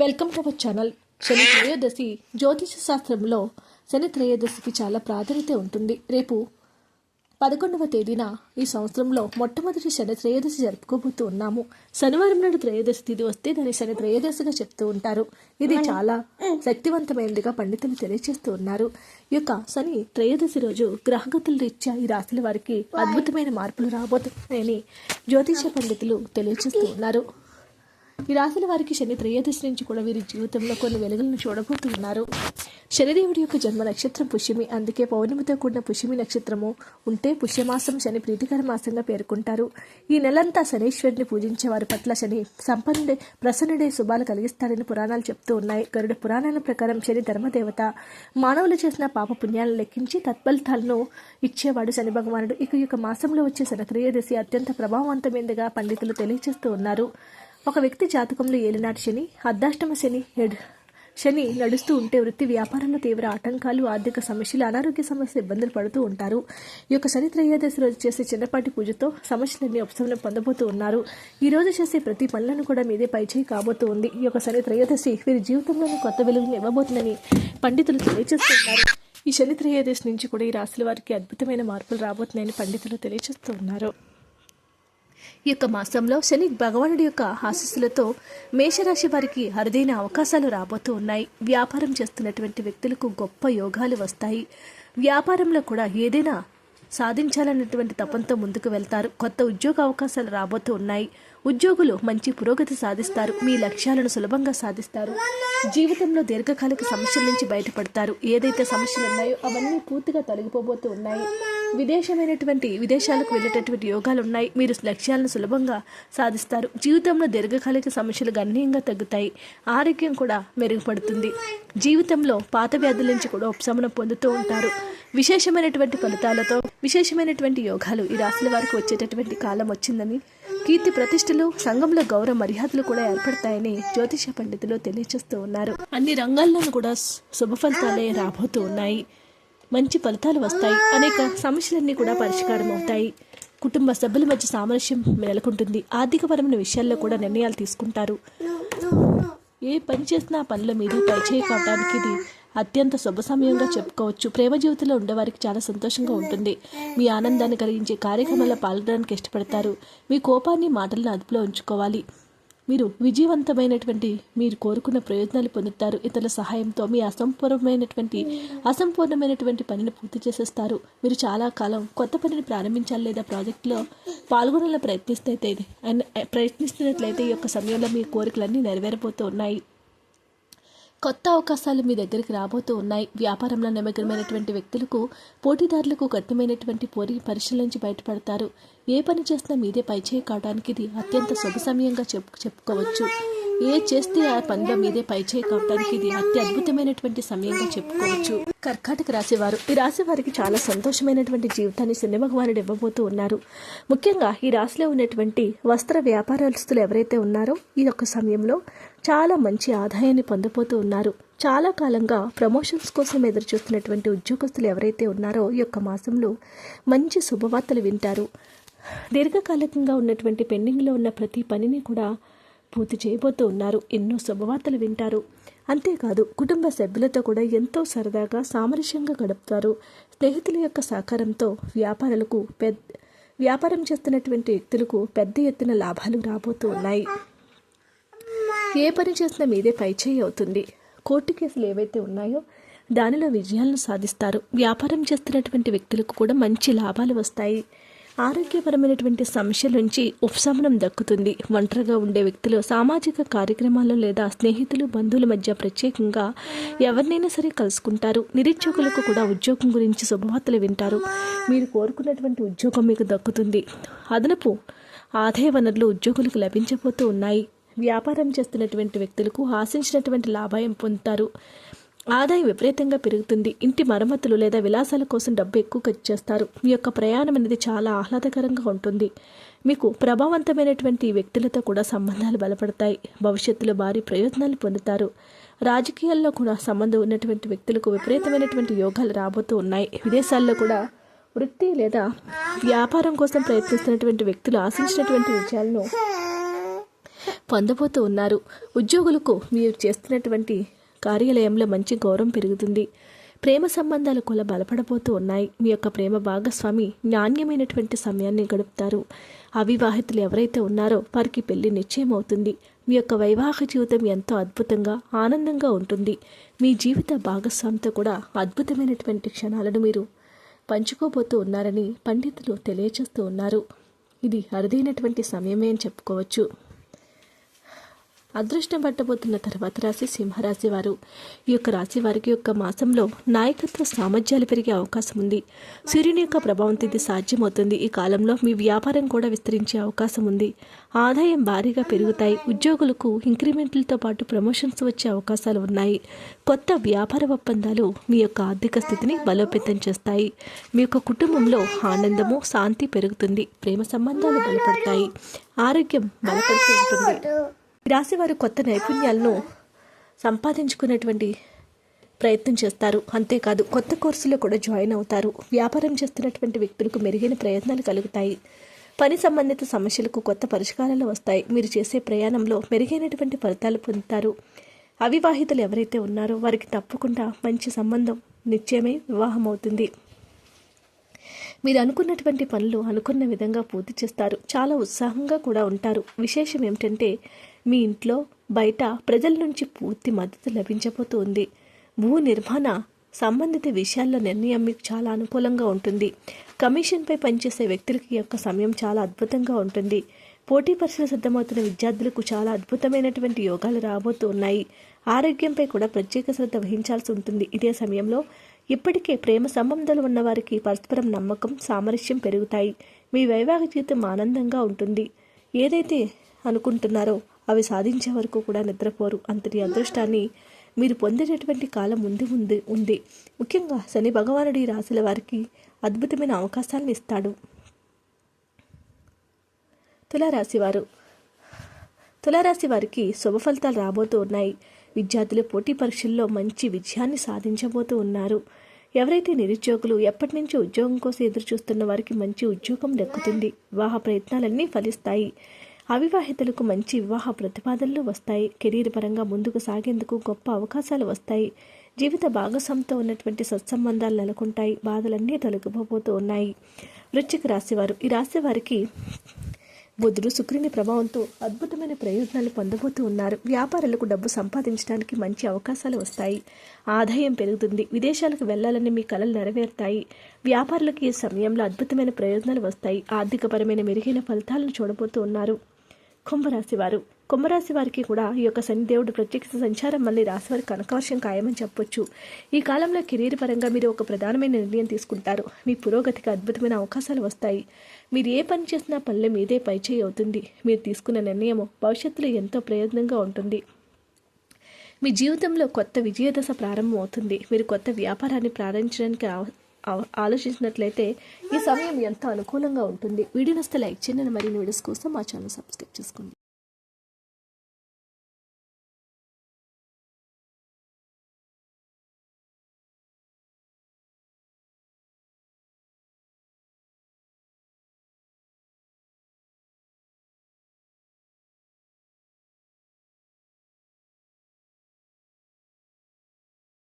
Welcome to our channel. Shani Trayodashi జ్యోతిష శాస్త్రంలో శని త్రయోదశికి చాలా ప్రాధాన్యత ఉంటుంది. రేపు పదకొండవ తేదీన ఈ సంవత్సరంలో మొట్టమొదటి శని త్రయోదశి జరుపుకోబోతూ ఉన్నాము. శనివారం నాడు త్రయోదశి తిథి వస్తే దాన్ని శని త్రయోదశిగా చెప్తూ ఉంటారు. ఇది చాలా శక్తివంతమైనదిగా పండితులు తెలియజేస్తూ ఉన్నారు. ఈ యొక్క శని త్రయోదశి రోజు గ్రహగతుల రీత్యా ఈ రాశుల వారికి అద్భుతమైన మార్పులు రాబోతున్నాయని జ్యోతిష పండితులు తెలియజేస్తూ ఉన్నారు. ఈ రాసిన వారికి శని త్రయోదశి నుంచి కూడా వీరి జీవితంలో కొన్ని వెలుగులను చూడబోతున్నారు. శనిదేవుడి యొక్క జన్మ నక్షత్రం పుష్యమి. అందుకే పౌర్ణమితో కూడిన పుష్యమి నక్షత్రము ఉంటే పుష్యమాసం శని ప్రీతికర మాసంగా పేర్కొంటారు. ఈ నెలంతా శనీశ్వరుని పూజించే వారి పట్ల శని సంపన్నుడే ప్రసన్నుడే శుభాలు కలిగిస్తాడని పురాణాలు చెప్తూ ఉన్నాయి. గరుడ పురాణాల ప్రకారం శని ధర్మదేవత. మానవులు చేసిన పాప పుణ్యాలను లెక్కించి తత్ఫలితాలను ఇచ్చేవాడు శని భగవానుడు. ఇక యొక్క మాసంలో వచ్చే శని త్రయోదశి అత్యంత ప్రభావవంతమైనదిగా పండితులు తెలియజేస్తూ ఉన్నారు. ఒక వ్యక్తి జాతకంలో ఏలినాటి శని అర్ధాష్టమ శని శని నడుస్తూ ఉంటే వృత్తి వ్యాపారంలో తీవ్ర ఆటంకాలు ఆర్థిక సమస్యలు అనారోగ్య సమస్యలు ఇబ్బందులు పడుతూ ఉంటారు. ఈ యొక్క శని త్రయోదశి రోజు చేసే చిన్నపాటి పూజతో సమస్యలన్నీ ఉపశమనం పొందబోతూ ఉన్నారు. ఈ రోజు చేసే ప్రతి పనులను కూడా మీదే పైచేయి కాబోతూ ఉంది. ఈ యొక్క శని త్రయోదశి వీరి జీవితంలోని కొత్త వెలుగును ఇవ్వబోతుందని పండితులు తెలియజేస్తున్నారు. ఈ శని త్రయోదశి నుంచి కూడా ఈ రాశుల వారికి అద్భుతమైన మార్పులు రాబోతున్నాయని పండితులు తెలియజేస్తూ ఉన్నారు. యొక్క మాసంలో శని భగవానుడి యొక్క ఆశీస్సులతో మేషరాశి వారికి అరుదైన అవకాశాలు రాబోతూ ఉన్నాయి. వ్యాపారం చేస్తున్నటువంటి వ్యక్తులకు గొప్ప యోగాలు వస్తాయి. వ్యాపారంలో కూడా ఏదైనా సాధించాలన్నటువంటి తపంతో ముందుకు వెళ్తారు. కొత్త ఉద్యోగ అవకాశాలు రాబోతూ ఉన్నాయి. ఉద్యోగులు మంచి పురోగతి సాధిస్తారు. మీ లక్ష్యాలను సులభంగా సాధిస్తారు. జీవితంలో దీర్ఘకాలిక సమస్యల నుంచి బయటపడతారు. ఏదైతే సమస్యలు ఉన్నాయో అవన్నీ పూర్తిగా తొలగిపోబోతూ ఉన్నాయి. విదేశమైనటువంటి విదేశాలకు వెళ్ళేటటువంటి యోగాలు ఉన్నాయి మీరు లక్ష్యాలను సులభంగా సాధిస్తారు. జీవితంలో దీర్ఘకాలిక సమస్యలు గణనీయంగా తగ్గుతాయి. ఆరోగ్యం కూడా మెరుగుపడుతుంది. జీవితంలో పాత వ్యాధుల నుంచి కూడా ఉపశమనం పొందుతూ ఉంటారు. విశేషమైనటువంటి ఫలితాలతో విశేషమైనటువంటి యోగాలు ఈ రాశుల వారికి వచ్చేటటువంటి కాలం వచ్చిందని కీర్తి ప్రతిష్టలు సంఘంలో గౌరవ మర్యాదలు కూడా ఏర్పడతాయని జ్యోతిష పండితులు తెలియజేస్తూ ఉన్నారు. అన్ని రంగాల్లోనూ కూడా శుభ ఫలితాలే రాబోతూ ఉన్నాయి. మంచి ఫలితాలు వస్తాయి. అనేక సమస్యలన్నీ కూడా పరిష్కారం అవుతాయి. కుటుంబ సభ్యుల మధ్య సామరస్యం నెలకొంటుంది. ఆర్థికపరమైన విషయాల్లో కూడా నిర్ణయాలు తీసుకుంటారు. ఏ పని చేసినా పనుల మీద పైచేయి కావడానికి ఇది అత్యంత శుభ సమయంగా చెప్పుకోవచ్చు. ప్రేమ జీవితంలో ఉండేవారికి చాలా సంతోషంగా ఉంటుంది. మీ ఆనందాన్ని కలిగించే కార్యక్రమాల్లో పాల్గొనడానికి ఇష్టపడతారు. మీ కోపాన్ని మాటలను అదుపులో ఉంచుకోవాలి. మీరు విజయవంతమైనటువంటి మీరు కోరుకున్న ప్రయోజనాలు పొందుతారు. ఇతరుల సహాయంతో మీ అసంపూర్ణమైనటువంటి అసంపూర్ణమైనటువంటి పనిని పూర్తి చేసేస్తారు. మీరు చాలా కాలం కొత్త పనిని ప్రారంభించాలి లేదా ప్రాజెక్టులో పాల్గొనాలని ప్రయత్నిస్తే ప్రయత్నిస్తున్నట్లయితే ఈ యొక్క సమయంలో మీ కోరికలన్నీ నెరవేరబోతూ ఉన్నాయి. కొత్త అవకాశాలు మీ దగ్గరికి రాబోతూ ఉన్నాయి. వ్యాపారంలో నిమగ్నమైనటువంటి వ్యక్తులకు పోటీదారులకు కఠినమైనటువంటి పోరి పరిశీలించి నుంచి బయటపడతారు. ఏ పని చేసినా మీదే పైచేయి కావడానికి ఇది అత్యంత శుభ సమయంగా చెప్పు చెప్పుకోవచ్చు. ఏ చేస్తే ఆ పనిలో మీదే పైచేయి కావడానికి ఇది అతి అద్భుతమైనటువంటి సమయంగా చెప్పుకోవచ్చు. కర్కాటక రాశివారు. ఈ రాశి వారికి చాలా సంతోషమైనటువంటి జీవితాన్ని శని భగవానుడు ఇవ్వబోతూ ఉన్నారు. ముఖ్యంగా ఈ రాశిలో ఉన్నటువంటి వస్త్ర వ్యాపారస్తులు ఎవరైతే ఉన్నారో ఈ యొక్క సమయంలో చాలా మంచి ఆదాయాన్ని పొందబోతూ ఉన్నారు. చాలా కాలంగా ప్రమోషన్స్ కోసం ఎదురు చూస్తున్నటువంటి ఉద్యోగస్తులు ఎవరైతే ఉన్నారో ఈ యొక్క మాసంలో మంచి శుభవార్తలు వింటారు. దీర్ఘకాలికంగా ఉన్నటువంటి పెండింగ్లో ఉన్న ప్రతి పనిని కూడా పూర్తి చేయబోతూ ఉన్నారు. ఎన్నో శుభవార్తలు వింటారు. అంతేకాదు కుటుంబ సభ్యులతో కూడా ఎంతో సరదాగా సామరస్యంగా గడుపుతారు. స్నేహితుల యొక్క సహకారంతో వ్యాపారులకు పెద్ద వ్యాపారం చేస్తున్నటువంటి వ్యక్తులకు పెద్ద ఎత్తున లాభాలు రాబోతూ ఉన్నాయి. ఏ పని చేసినా మీదే పైచేయి అవుతుంది. కోర్టు కేసులు ఏవైతే ఉన్నాయో దానిలో విజయాలను సాధిస్తారు. వ్యాపారం చేస్తున్నటువంటి వ్యక్తులకు కూడా మంచి లాభాలు వస్తాయి. ఆరోగ్యపరమైనటువంటి సమస్యల నుంచి ఉపశమనం దక్కుతుంది. ఒంటరిగా ఉండే వ్యక్తులు సామాజిక కార్యక్రమాల్లో లేదా స్నేహితులు బంధువుల మధ్య ప్రత్యేకంగా ఎవరినైనా సరే కలుసుకుంటారు. నిరుద్యోగులకు కూడా ఉద్యోగం గురించి శుభవార్తలు వింటారు. మీరు కోరుకున్నటువంటి ఉద్యోగం మీకు దక్కుతుంది. అదనపు ఆదాయ వనరులు ఉద్యోగులకు లభించబోతూ ఉన్నాయి. వ్యాపారం చేస్తున్నటువంటి వ్యక్తులకు ఆశించినటువంటి లాభాయం పొందుతారు. ఆదాయం విపరీతంగా పెరుగుతుంది. ఇంటి మరమ్మతులు లేదా విలాసాల కోసం డబ్బు ఎక్కువ ఖర్చు చేస్తారు. మీ యొక్క ప్రయాణం అనేది చాలా ఆహ్లాదకరంగా ఉంటుంది. మీకు ప్రభావవంతమైనటువంటి వ్యక్తులతో కూడా సంబంధాలు బలపడతాయి. భవిష్యత్తులో భారీ ప్రయోజనాలు పొందుతారు. రాజకీయాల్లో కూడా సంబంధం ఉన్నటువంటి వ్యక్తులకు విపరీతమైనటువంటి యోగాలు రాబోతూ ఉన్నాయి. విదేశాల్లో కూడా వృత్తి లేదా వ్యాపారం కోసం ప్రయత్నిస్తున్నటువంటి వ్యక్తులు ఆశించినటువంటి విజయాలను పొందబోతూ ఉన్నారు. ఉద్యోగులకు మీరు చేస్తున్నటువంటి కార్యాలయంలో మంచి గౌరవం పెరుగుతుంది. ప్రేమ సంబంధాలు కూడా బలపడబోతూ ఉన్నాయి. మీ యొక్క ప్రేమ భాగస్వామి నాణ్యమైనటువంటి సమయాన్ని గడుపుతారు. అవివాహితులు ఎవరైతే ఉన్నారో వారికి పెళ్ళి నిశ్చయం అవుతుంది మీ యొక్క వైవాహిక జీవితం ఎంతో అద్భుతంగా ఆనందంగా ఉంటుంది. మీ జీవిత భాగస్వామితో కూడా అద్భుతమైనటువంటి క్షణాలను మీరు పంచుకోబోతూ ఉన్నారని పండితులు తెలియచేస్తూ ఉన్నారు. ఇది అరుదైనటువంటి సమయమే అని చెప్పుకోవచ్చు. అదృష్టం పట్టబోతున్న తర్వాత రాశి సింహరాశి వారు. ఈ యొక్క రాశి వారికి యొక్క మాసంలో నాయకత్వ సామర్థ్యాలు పెరిగే అవకాశం ఉంది. సూర్యుని యొక్క ప్రభావంతో ఇది సాధ్యమవుతుంది. ఈ కాలంలో మీ వ్యాపారం కూడా విస్తరించే అవకాశం ఉంది. ఆదాయం భారీగా పెరుగుతాయి. ఉద్యోగులకు ఇంక్రిమెంట్లతో పాటు ప్రమోషన్స్ వచ్చే అవకాశాలు ఉన్నాయి. కొత్త వ్యాపార ఒప్పందాలు మీ యొక్క ఆర్థిక స్థితిని బలోపేతం చేస్తాయి. మీ యొక్క కుటుంబంలో ఆనందము శాంతి పెరుగుతుంది. ప్రేమ సంబంధాలు బలపడతాయి. ఆరోగ్యం బలపడుతూ ఉంటుంది. రాసేవారు కొత్త నైపుణ్యాలను సంపాదించుకునేటువంటి ప్రయత్నం చేస్తారు. అంతేకాదు కొత్త కోర్సులో కూడా జాయిన్ అవుతారు. వ్యాపారం చేస్తున్నటువంటి వ్యక్తులకు మెరుగైన ప్రయత్నాలు కలుగుతాయి. పని సంబంధిత సమస్యలకు కొత్త పరిష్కారాలు వస్తాయి. మీరు చేసే ప్రయాణంలో మెరుగైనటువంటి ఫలితాలు పొందుతారు. అవివాహితులు ఎవరైతే ఉన్నారో వారికి తప్పకుండా మంచి సంబంధం నిశ్చయమై వివాహం అవుతుంది మీరు అనుకున్నటువంటి పనులు అనుకున్న విధంగా పూర్తి చేస్తారు. చాలా ఉత్సాహంగా కూడా ఉంటారు. విశేషం ఏమిటంటే మీ ఇంట్లో బయట ప్రజల నుంచి పూర్తి మద్దతు లభించబోతూ ఉంది. భూ నిర్మాణ సంబంధిత విషయాల్లో నిర్ణయం మీకు చాలా అనుకూలంగా ఉంటుంది. కమిషన్పై పనిచేసే వ్యక్తులకి యొక్క సమయం చాలా అద్భుతంగా ఉంటుంది. పోటీ పరీక్షలు సిద్ధమవుతున్న విద్యార్థులకు చాలా అద్భుతమైనటువంటి యోగాలు రాబోతూ ఉన్నాయి. ఆరోగ్యంపై కూడా ప్రత్యేక శ్రద్ధ వహించాల్సి ఉంటుంది. ఇదే సమయంలో ఇప్పటికే ప్రేమ సంబంధాలు ఉన్నవారికి పరస్పరం నమ్మకం సామరస్యం పెరుగుతాయి. మీ వైవాహిక జీవితం ఆనందంగా ఉంటుంది. ఏదైతే అనుకుంటున్నారో అవి సాధించే వరకు కూడా నిద్రపోరు. అంతటి అదృష్టాన్ని మీరు పొందేటటువంటి కాలం ముందు ఉంది ఉంది. ముఖ్యంగా శని భగవానుడి రాశుల వారికి అద్భుతమైన అవకాశాలను ఇస్తాడు. తులారాశి వారు. తులారాశి వారికి శుభ ఫలితాలు రాబోతూ ఉన్నాయి. విద్యార్థులు పోటీ పరీక్షల్లో మంచి విజయాన్ని సాధించబోతూ ఉన్నారు. ఎవరైతే నిరుద్యోగులు ఎప్పటి నుంచి ఉద్యోగం కోసం ఎదురు చూస్తున్న వారికి మంచి ఉద్యోగం దక్కుతుంది. వివాహ ప్రయత్నాలన్నీ ఫలిస్తాయి. అవివాహితులకు మంచి వివాహ ప్రతిపాదనలు వస్తాయి. కెరీర్ పరంగా ముందుకు సాగేందుకు గొప్ప అవకాశాలు వస్తాయి. జీవిత భాగస్వామితో ఉన్నటువంటి సత్సంబంధాలు నెలకొంటాయి. బాధలన్నీ తొలగిపోతూ ఉన్నాయి. వృశ్చిక రాశివారు ఈ రాశి వారికి బుధుడు శుక్రుని ప్రభావంతో అద్భుతమైన ప్రయోజనాలు పొందబోతూ ఉన్నారు. వ్యాపారులకు డబ్బు సంపాదించడానికి మంచి అవకాశాలు వస్తాయి. ఆదాయం పెరుగుతుంది. విదేశాలకు వెళ్ళాలని మీ కళలు నెరవేరుతాయి. వ్యాపారులకు ఈ సమయంలో అద్భుతమైన ప్రయోజనాలు వస్తాయి. ఆర్థికపరమైన మెరుగైన ఫలితాలను చూడబోతూ ఉన్నారు. కుంభరాశి వారు కుంభరాశి వారికి కూడా ఈ యొక్క శనిదేవుడు ప్రత్యక్ష సంచారం మళ్ళీ రాశి వారికి కనకవర్షం ఖాయమని చెప్పొచ్చు. ఈ కాలంలో కెరీర్ పరంగా మీరు ఒక ప్రధానమైన నిర్ణయం తీసుకుంటారు. మీ పురోగతికి అద్భుతమైన అవకాశాలు వస్తాయి. మీరు ఏ పని చేసినా పల్లె మీదే పైచేయి అవుతుంది. మీరు తీసుకున్న నిర్ణయం భవిష్యత్తులో ఎంతో ప్రయోజనంగా ఉంటుంది. మీ జీవితంలో కొత్త విజయదశ ప్రారంభం అవుతుంది. మీరు కొత్త వ్యాపారాన్ని ప్రారంభించడానికి ఆలోచించినట్లయితే ఈ సమయం ఎంత అనుకూలంగా ఉంటుంది. వీడియో నస్తే లైక్ చేయండి. మరిన్ని వీడియోస్ కోసం మా ఛానల్ సబ్స్క్రైబ్ చేసుకోండి.